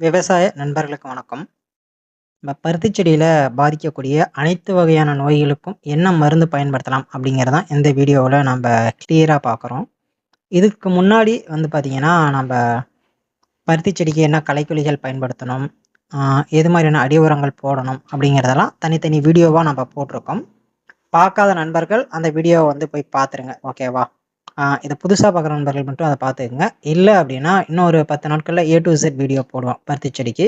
விவசாய நண்பர்களுக்கு வணக்கம். நம்ம பருத்தி செடியில் பாதிக்கக்கூடிய அனைத்து வகையான நோய்களுக்கும் என்ன மருந்து பயன்படுத்தலாம் அப்படிங்கிறது தான் இந்த வீடியோவில் நம்ம கிளியராக பார்க்குறோம். இதுக்கு முன்னாடி வந்து பார்த்தீங்கன்னா, நம்ம பருத்தி செடிக்கு என்ன களைக்கொல்லிகள் பயன்படுத்தணும், எது மாதிரியான அடி உரங்கள் போடணும் அப்படிங்கிறதெல்லாம் தனித்தனி வீடியோவாக நம்ம போட்டிருக்கோம். பார்க்காத நண்பர்கள் அந்த வீடியோவை வந்து போய் பார்த்துருங்க. ஓகேவா? இதை புதுசாக பார்க்குற நண்பர்கள் மட்டும் அதை பார்த்துக்குங்க இல்லை அப்படின்னா, இன்னும் ஒரு 10 நாட்கள்ல ஏ டு இசட் வீடியோ போடுவோம் பருத்தி செடிக்கு.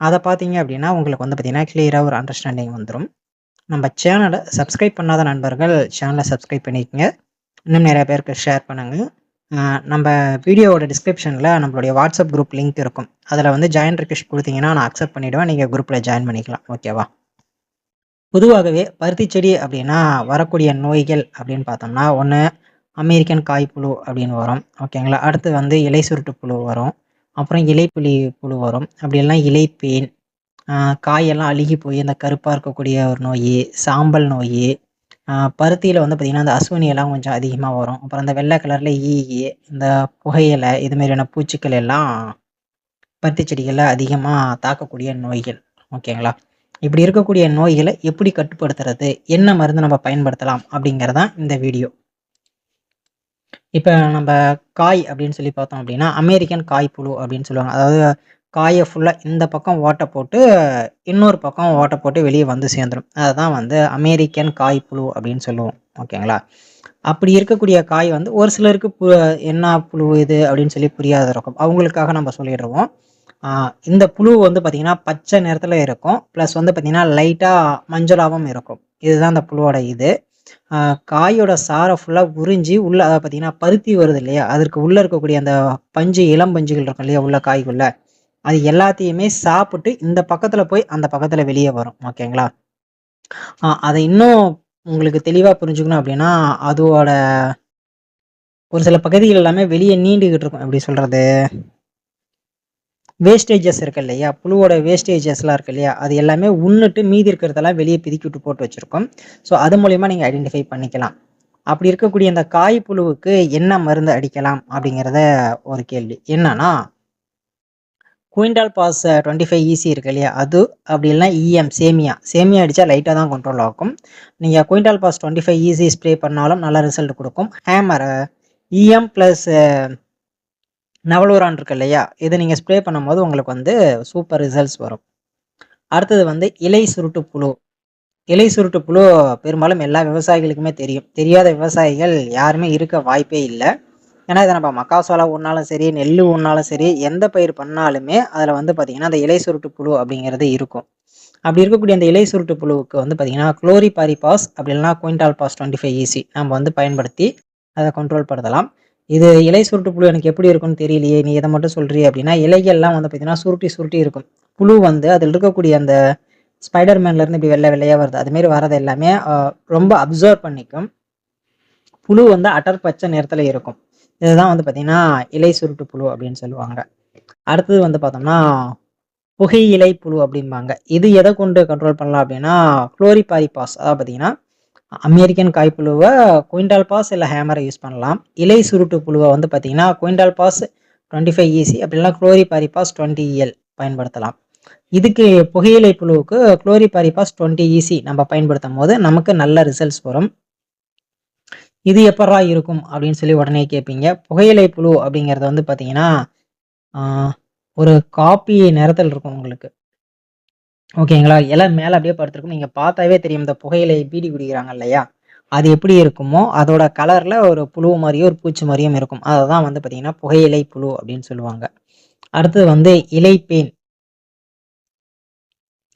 அதை பார்த்தீங்க அப்படின்னா, உங்களுக்கு வந்து பார்த்தீங்கன்னா, கிளியராக ஒரு அண்டர்ஸ்டாண்டிங் வந்துடும் நம்ம சேனலை சப்ஸ்கிரைப் பண்ணாத நண்பர்கள் சேனலை சப்ஸ்கிரைப் பண்ணிக்கோங்க இன்னும் நிறைய பேருக்கு ஷேர் பண்ணுங்கள் நம்ம வீடியோவோட டிஸ்கிரிப்ஷனில் நம்மளுடைய வாட்ஸ்அப் குரூப் லிங்க் இருக்கும். அதில் வந்து ஜாயின் ரிக்வெஸ்ட் கொடுத்தீங்கன்னா நான் அக்செப்ட் பண்ணிடுவேன். நீங்கள் குரூப்பில் ஜாயின் பண்ணிக்கலாம். ஓகேவா? பொதுவாகவே பருத்தி செடி அப்படின்னா, வரக்கூடிய நோய்கள் அப்படின்னு பார்த்தோம்னா, ஒன்று அமெரிக்கன் காய்ப்புழு அப்படின்னு வரும். ஓகேங்களா? அடுத்து வந்து இலை சுருட்டு புழு வரும். அப்புறம் இலைப்புலி புழு வரும். அப்படிலாம் இலைப்பேன், காயெல்லாம் அழுகி போய் அந்த கருப்பாக இருக்கக்கூடிய ஒரு நோய் சாம்பல் நோய் பருத்தியில் வந்து பார்த்திங்கன்னா அந்த அசுவனியெல்லாம் கொஞ்சம் அதிகமாக வரும். அப்புறம் அந்த வெள்ளை கலரில் ஈகி, இந்த புகையிலை இது மாதிரியான பூச்சிக்கள் எல்லாம் பருத்தி செடிகளில் அதிகமாக தாக்கக்கூடிய நோய்கள். ஓகேங்களா? இப்படி இருக்கக்கூடிய நோய்களை எப்படி கட்டுப்படுத்துறது? என்ன மருந்து நம்ம பயன்படுத்தலாம்? அப்படிங்கிறது தான் இந்த வீடியோ. இப்போ நம்ம காய் அப்படின்னு சொல்லி பார்த்தோம் அப்படின்னா, அமெரிக்கன் காய் புழு அப்படின்னு சொல்லுவாங்க. அதாவது காயை ஃபுல்லாக இந்த பக்கம் ஓட்டை போட்டு, இன்னொரு பக்கம் ஓட்டை போட்டு வெளியே வந்து சேர்ந்துடும் அதுதான் வந்து அமெரிக்கன் காய் புழு அப்படின்னு சொல்லுவோம். ஓகேங்களா? அப்படி இருக்கக்கூடிய காய் வந்து ஒரு சிலருக்கு பு என்ன புழு இது அப்படின்னு சொல்லி புரியாத இருக்கும். அவங்களுக்காக நம்ம சொல்லிடுவோம். இந்த புழு வந்து பார்த்திங்கன்னா பச்சை நிறத்தில் இருக்கும். ப்ளஸ் வந்து பார்த்திங்கன்னா லைட்டாக மஞ்சளாகவும் இருக்கும். இதுதான் அந்த புழுவோட இது. காயோட சாரை ஃபுல்லாக உறிஞ்சி உள்ள அதாவது பார்த்தீங்கன்னா, பருத்தி வருது இல்லையா? அதற்கு உள்ளே இருக்கக்கூடிய அந்த பஞ்சு இளம் பஞ்சுகள் இருக்கும் இல்லையா? உள்ள காய்க்குள்ள. அது எல்லாத்தையுமே சாப்பிட்டு இந்த பக்கத்தில் போய் அந்த பக்கத்தில் வெளியே வரும். ஓகேங்களா? அதை இன்னும் உங்களுக்கு தெளிவாக புரிஞ்சுக்கணும் அப்படின்னா, அதோட ஒரு சில பகுதிகள் எல்லாமே வெளியே நீண்டுகிட்டு இருக்கும். எப்படி சொல்றது? வேஸ்டேஜஸ் இருக்கு இல்லையா? புழுவோட வேஸ்டேஜஸ்லாம் இருக்கு இல்லையா? அது எல்லாமே உண்ணுட்டு மீதி இருக்கிறதெல்லாம் வெளியே பிதுக்கி விட்டு போட்டு வச்சுருக்கோம் ஸோ அது மூலயமா நீங்கள் ஐடென்டிஃபை பண்ணிக்கலாம். அப்படி இருக்கக்கூடிய அந்த காய் புழுவுக்கு என்ன மருந்து அடிக்கலாம்? அப்படிங்கிறத ஒரு கேள்வி. என்னன்னா quintal pass twenty five easy இருக்கு இல்லையா? அது அப்படி இல்லைனா இஎம் சேமியா. சேமியா அடித்தா லைட்டாக தான் கண்ட்ரோல் ஆகும். நீங்கள் குயின்டால் பாஸ் 25 ஈசி ஸ்ப்ரே பண்ணாலும் நல்ல ரிசல்ட் கொடுக்கும் ஹேமர் இஎம் ப்ளஸ் நவலூரான் இருக்கு இல்லையா? இதை நீங்கள் ஸ்ப்ரே பண்ணும்போது உங்களுக்கு வந்து சூப்பர் ரிசல்ட்ஸ் வரும். அடுத்தது வந்து இலை சுருட்டு புழு. இலை சுருட்டு புழு பெரும்பாலும் எல்லா விவசாயிகளுக்குமே தெரியும். தெரியாத விவசாயிகள் யாருமே இருக்க வாய்ப்பே இல்லை ஏன்னா, இதை நம்ம மக்காசோளா ஒன்றாலும் சரி, நெல் ஒன்றாலும் சரி, எந்த பயிர் பண்ணாலுமே அதில் வந்து பார்த்தீங்கன்னா, அந்த இலை சுருட்டு புழு அப்படிங்கிறது இருக்கும். அப்படி இருக்கக்கூடிய அந்த இலை சுருட்டு புழுவுக்கு வந்து பார்த்தீங்கன்னா, குளோரிபாரிபாஸ் அப்படி இல்லைனா குயின்டால் பாஸ் 25 ஈசி நம்ம வந்து பயன்படுத்தி அதை கண்ட்ரோல் படுத்தலாம். இது இலை சுருட்டு புழு எனக்கு எப்படி இருக்கும்னு தெரியலையே! நீ இதை மட்டும் சொல்கிறீ அப்படின்னா, இலைகள்லாம் வந்து பார்த்தீங்கன்னா, சுருட்டி சுருட்டி இருக்கும். புழு வந்து அதில் இருக்கக்கூடிய அந்த ஸ்பைடர் மேன்லேருந்து இப்படி வெள்ளை வெள்ளையாக வருது. அதுமாரி வர்றது எல்லாமே ரொம்ப அப்சர்வ் பண்ணிக்கும். புழு வந்து அட்டர் பச்சை நிறத்தில் இருக்கும். இதுதான் வந்து பார்த்திங்கன்னா இலை சுருட்டு புழு அப்படின்னு சொல்லுவாங்க. அடுத்தது வந்து பார்த்தோம்னா, புகையிலை புழு அப்படிம்பாங்க. இது எதை கொண்டு கண்ட்ரோல் பண்ணலாம் அப்படின்னா, குளோரிபாரிபாஸ் அதாவது பார்த்தீங்கன்னா, அமெரிக்கன் காய்ப்புழுவ குயின்டால் பாஸ் இல்லை ஹேமரை யூஸ் பண்ணலாம். இலை சுருட்டு புழுவை வந்து பார்த்தீங்கன்னா, குயின்டால் பாஸ் 25 ஈசி அப்படி இல்லனா குளோரிபாரிபாஸ் 20 எல் பயன்படுத்தலாம். இதுக்கு புகையிலை புழுவுக்கு குளோரி பாரிபாஸ் டுவெண்ட்டி ஈசி நம்ம பயன்படுத்தும் போது நமக்கு நல்ல ரிசல்ட்ஸ் வரும். இது எப்புட்றா இருக்கும்? அப்படின்னு சொல்லி உடனே கேட்பீங்க. புகையிலை புழு அப்படிங்கிறது வந்து பார்த்தீங்கன்னா, ஒரு காப்பி நிறத்தில் இருக்கும் உங்களுக்கு. ஓகேங்களா? இலை மேலே அப்படியே படுத்துருக்கும் நீங்கள் பார்த்தாவே தெரியும். இந்த புகையிலை பீடி குடிக்கிறாங்க இல்லையா? அது எப்படி இருக்குமோ, அதோட கலரில் ஒரு புழு மாதிரியும் ஒரு பூச்சி மாதிரியும் இருக்கும். அதை தான் வந்து பார்த்தீங்கன்னா, புகையிலை புழு அப்படின்னு சொல்லுவாங்க. அடுத்தது வந்து இலைப்பேன்.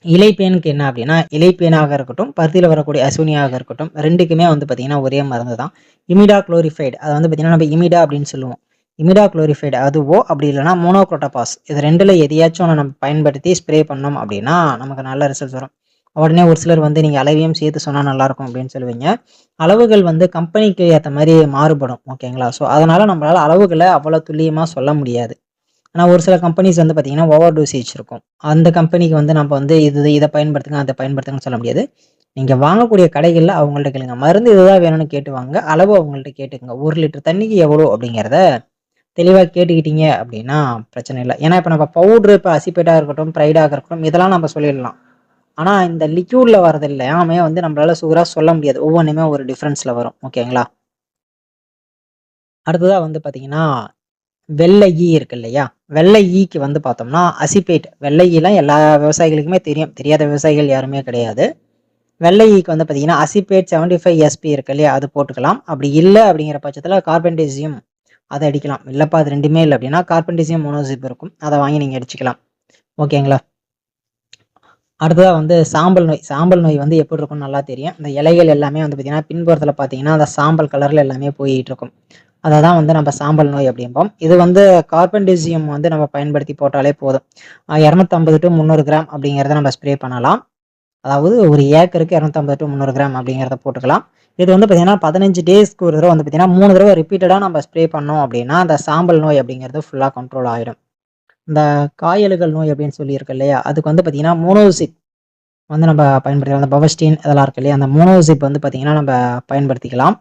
இலைப்பேனுக்கு என்ன அப்படின்னா, இலைப்பேனாக இருக்கட்டும், பருத்தியில் வரக்கூடிய அசுனியாக இருக்கட்டும், ரெண்டுக்குமே வந்து பார்த்தீங்கன்னா, ஒரே மருந்து தான். இமிடா குளோரிஃபைடு அதை வந்து பார்த்தீங்கன்னா, நம்ம இமிடா அப்படின்னு சொல்லுவோம். இமிடா குளோரிஃபைடு அதுவோ அப்படி இல்லைனா மோனோக்ரோட்டபாஸ் இது ரெண்டில் எதையாச்சும் ஒன்று நம்ம பயன்படுத்தி ஸ்ப்ரே பண்ணோம் அப்படின்னா, நமக்கு நல்ல ரிசல்ட்ஸ் வரும். உடனே ஒரு சிலர் வந்து நீங்கள் அளவையும் சேர்த்து சொன்னால் நல்லாயிருக்கும் அப்படின்னு சொல்லுவீங்க. அளவுகள் வந்து கம்பெனிக்கு ஏற்ற மாதிரி மாறுபடும். ஓகேங்களா? ஸோ அதனால் நம்மளால் அளவுகளை அவ்வளோ துல்லியமாக சொல்ல முடியாது. ஆனால் ஒரு சில கம்பெனிஸ் வந்து பார்த்தீங்கன்னா, ஓவர் டோசேஜ் இருக்கும். அந்த கம்பெனிக்கு வந்து நம்ம வந்து இது இதை பயன்படுத்துங்க, அதை பயன்படுத்துங்கன்னு சொல்ல முடியாது. நீங்கள் வாங்கக்கூடிய கடைகளில் அவங்கள்ட்ட கேளுங்க. மருந்து இதுதான் வேணும்னு கேட்டு வாங்க அளவு அவங்கள்ட்ட கேட்டுக்கங்க. ஒரு லிட்டர் தண்ணிக்கு எவ்வளோ அப்படிங்கிறத தெளிவாக கேட்டுக்கிட்டீங்க அப்படின்னா பிரச்சனை இல்லை. ஏன்னா இப்போ நம்ம பவுட்ரு இப்போ அசிபேட்டாக இருக்கட்டும் ப்ரைடாக இருக்கட்டும் இதெல்லாம் நம்ம சொல்லிடலாம். ஆனால் இந்த லிக்யூடில் வரது எல்லாமே வந்து நம்மளால சுகராக சொல்ல முடியாது. ஒவ்வொன்றுமே ஒரு டிஃப்ரென்ஸில் வரும். ஓகேங்களா அடுத்ததாக வந்து பார்த்தீங்கன்னா வெள்ளை ஈ இருக்கு இல்லையா? வெள்ளை ஈக்கு வந்து பார்த்தோம்னா அசிபேட் வெள்ளை ஈலாம் எல்லா விவசாயிகளுக்குமே தெரியும். தெரியாத விவசாயிகள் யாருமே கிடையாது. வெள்ளை ஈக்கு வந்து பார்த்தீங்கன்னா அசிபேட் செவன்டி ஃபைவ் எஸ்பி இருக்கு இல்லையா? அது போட்டுக்கலாம். அப்படி இல்லை அப்படிங்கிற பட்சத்தில் கார்பென்டேசியம் அதை அடிக்கலாம். இல்லைப்பா அது ரெண்டுமே இல்லை. அப்படின்னா கார்பன்டிசியம் மோனோசிப் இருக்கும். அதை வாங்கி நீங்கள் அடிச்சுக்கலாம். ஓகேங்களா? அடுத்ததாக வந்து சாம்பல் நோய். சாம்பல் நோய் வந்து எப்படி இருக்கும்னு நல்லா தெரியும். இந்த இலைகள் எல்லாமே வந்து பார்த்தீங்கன்னா பின்புறத்தில் பார்த்தீங்கன்னா அந்த சாம்பல் கலரில் எல்லாமே போயிட்டு இருக்கும். அதை தான் வந்து நம்ம சாம்பல் நோய் அப்படிம்போம். இது வந்து கார்பன்டிசியம் வந்து நம்ம பயன்படுத்தி போட்டாலே போதும். இரநூத்தம்பது டு முந்நூறு கிராம் அப்படிங்கிறத நம்ம ஸ்ப்ரே பண்ணலாம். அதாவது ஒரு ஏக்கருக்கு இரநூத்தம்பது டு முந்நூறு கிராம் அப்படிங்கிறத போட்டுக்கலாம். இது வந்து பார்த்தீங்கன்னா பதினஞ்சு டேஸ்க்கு ஒரு தடவை வந்து பார்த்தீங்கன்னா மூணு தடவை ரிப்பீட்டடாக நம்ம ஸ்ப்ரே பண்ணோம் அப்படின்னா அந்த சாம்பல் நோய் அப்படிங்கிறது ஃபுல்லாக கண்ட்ரோல் ஆகிடும் இந்த காயல்கள் நோய் அப்படின்னு சொல்லியிருக்கு இல்லையா? அதுக்கு வந்து பார்த்தீங்கன்னா மோனோசிப் வந்து நம்ம பயன்படுத்திக்கலாம். அந்த பவஸ்டீன் இதெல்லாம் இருக்கு இல்லையா? அந்த மோனோசிப் வந்து பார்த்தீங்கன்னா நம்ம பயன்படுத்திக்கலாம்.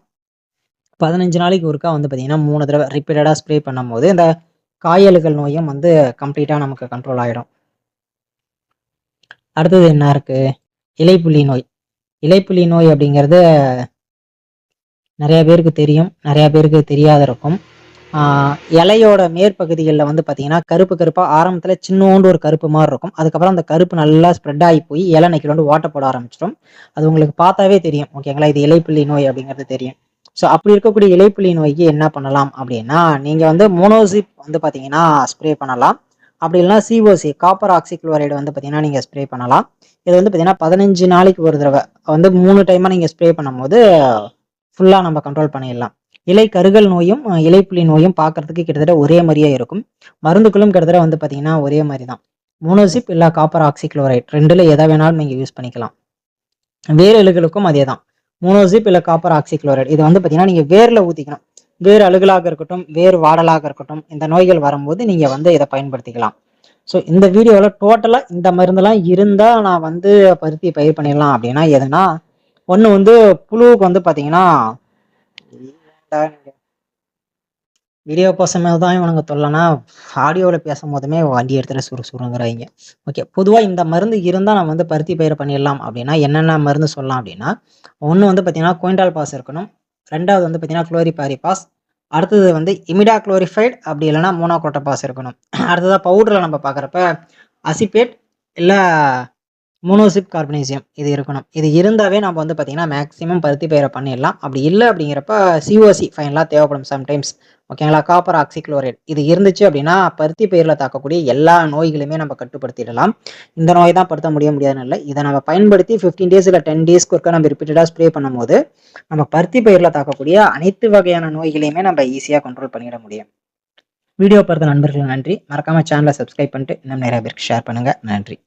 பதினஞ்சு நாளைக்கு ஒருக்கா வந்து பார்த்தீங்கன்னா மூணு தடவை ரிப்பீட்டடாக ஸ்ப்ரே பண்ணும்போது இந்த காயல்கள் நோயும் வந்து கம்ப்ளீட்டாக நமக்கு கண்ட்ரோல் ஆகிடும் அடுத்தது என்ன இருக்குது இலைப்புள்ளி நோய். இலைப்புள்ளி நோய் அப்படிங்கிறது நிறைய பேருக்கு தெரியும் நிறைய பேருக்கு தெரியாத இருக்கும் இலையோட மேற்பகுதிகளில் வந்து பார்த்தீங்கன்னா கருப்பு கருப்பாக ஆரம்பத்தில் சின்னோண்டு ஒரு கருப்பு மாதிரி இருக்கும். அதுக்கப்புறம் அந்த கருப்பு நல்லா ஸ்ப்ரெட் ஆகி போய் இலை நைக்கிலோண்டு ஓட்ட போட ஆரம்பிச்சிடும். அது உங்களுக்கு பார்த்தாவே தெரியும் ஓகேங்களா இது இலைப்புள்ளி நோய் அப்படிங்கிறது தெரியும். ஸோ அப்படி இருக்கக்கூடிய இலைப்புள்ளி நோய்க்கு என்ன பண்ணலாம் அப்படின்னா நீங்கள் வந்து மோனோசிப் வந்து பார்த்தீங்கன்னா ஸ்ப்ரே பண்ணலாம். அப்படி இல்லைனா சிஓசி காப்பர் ஆக்சிக்ளோரைடு வந்து பார்த்தீங்கன்னா நீங்கள் ஸ்ப்ரே பண்ணலாம். இது வந்து பார்த்தீங்கன்னா பதினஞ்சு நாளைக்கு ஒரு தடவை வந்து மூணு டைமாக நீங்கள் ஸ்ப்ரே பண்ணும்போது ஃபுல்லாக நம்ம கண்ட்ரோல் பண்ணிடலாம். இலை கருகல் நோயும் இலைப்புலி நோயும் பார்க்கறதுக்கு கிட்டத்தட்ட ஒரே மாதிரியே இருக்கும். மருந்துகளும் கிட்டத்தட்ட வந்து பார்த்தீங்கன்னா ஒரே மாதிரி தான் மோனோசிப் இல்லை காப்பர் ஆக்சிக்ளோரைட் ரெண்டில் எதை வேணாலும் நீங்கள் யூஸ் பண்ணிக்கலாம். வேறு எலுகளுக்கும் அதே தான் மோனோசிப் இல்லை காப்பர் ஆக்சிக்ளோரைட் இது வந்து பார்த்தீங்கன்னா நீங்கள் வேரில் ஊற்றிக்கணும் வேறு அழுகலாக இருக்கட்டும் வேறு வாடலாக இருக்கட்டும் இந்த நோய்கள் வரும்போது நீங்கள் வந்து இதை பயன்படுத்திக்கலாம். ஸோ இந்த வீடியோவில் டோட்டலாக இந்த மருந்தெல்லாம் இருந்தால் நான் வந்து பருத்தி பயிர் பண்ணிடலாம் அப்படின்னா எதுனா ஒன்று வந்து புழுவுக்கு வந்து பார்த்தீங்கன்னா வீடியோ பசமே தான் இவனுங்க தொல்லனா ஆடியோவில் பேசும் போதுமே வண்டி எடுத்துகிட்டு சுறு சுருங்கிறாங்க. ஓகே பொதுவாக இந்த மருந்து இருந்தால் நம்ம வந்து பருத்தி பயிர் பண்ணிடலாம் அப்படின்னா என்னென்ன மருந்து சொல்லலாம் அப்படின்னா ஒன்று வந்து பார்த்தீங்கன்னா குயிண்டால் பாஸ் இருக்கணும். ரெண்டாவது வந்து பார்த்தீங்கன்னா குளோரிபாரி பாஸ். அடுத்தது வந்து இமிடா குளோரிஃபைட் அப்படி இல்லைனா மோனோக்ரோட்டா பாஸ் இருக்கணும். அடுத்ததாக பவுடரில் நம்ம பார்க்குறப்ப அசிபேட் இல்லை மோனோசிப் கார்பனேசியம் இது இருக்கணும். இது இருந்தாவே நம்ம வந்து பார்த்திங்கன்னா மேக்ஸிமம் பருத்தி பயிரை பண்ணிடலாம். அப்படி இல்லை அப்படிங்கிறப்ப சிஓசி ஃபைனலாக தேவைப்படும் சம்டைம்ஸ் ஓகேங்களா காப்பர் ஆக்சிக்ளோரைட் இது இருந்துச்சு அப்படின்னா பருத்தி பயிரில் தாக்கக்கூடிய எல்லா நோய்களுமே நம்ம கட்டுப்படுத்திடலாம். இந்த நோய் தான் படுத்த முடிய முடியாதுன்னு இல்லை. இதை நம்ம பயன்படுத்தி ஃபிஃப்டீன் டேஸ் இல்லை டென் டேஸ்க்கு ஒருக்க நம்ம ரிப்பீட்டடாக ஸ்ப்ரே பண்ணும்போது நம்ம பருத்தி பயிரில் தாக்கக்கூடிய அனைத்து வகையான நோய்களையுமே நம்ம ஈஸியாக கண்ட்ரோல் பண்ணிட முடியும். வீடியோ பார்த்த நண்பர்கள் நன்றி. மறக்காமல் சேனலை சப்ஸ்கிரைப் பண்ணிட்டு இன்னும் நிறைய பேருக்கு ஷேர் பண்ணுங்கள் நன்றி.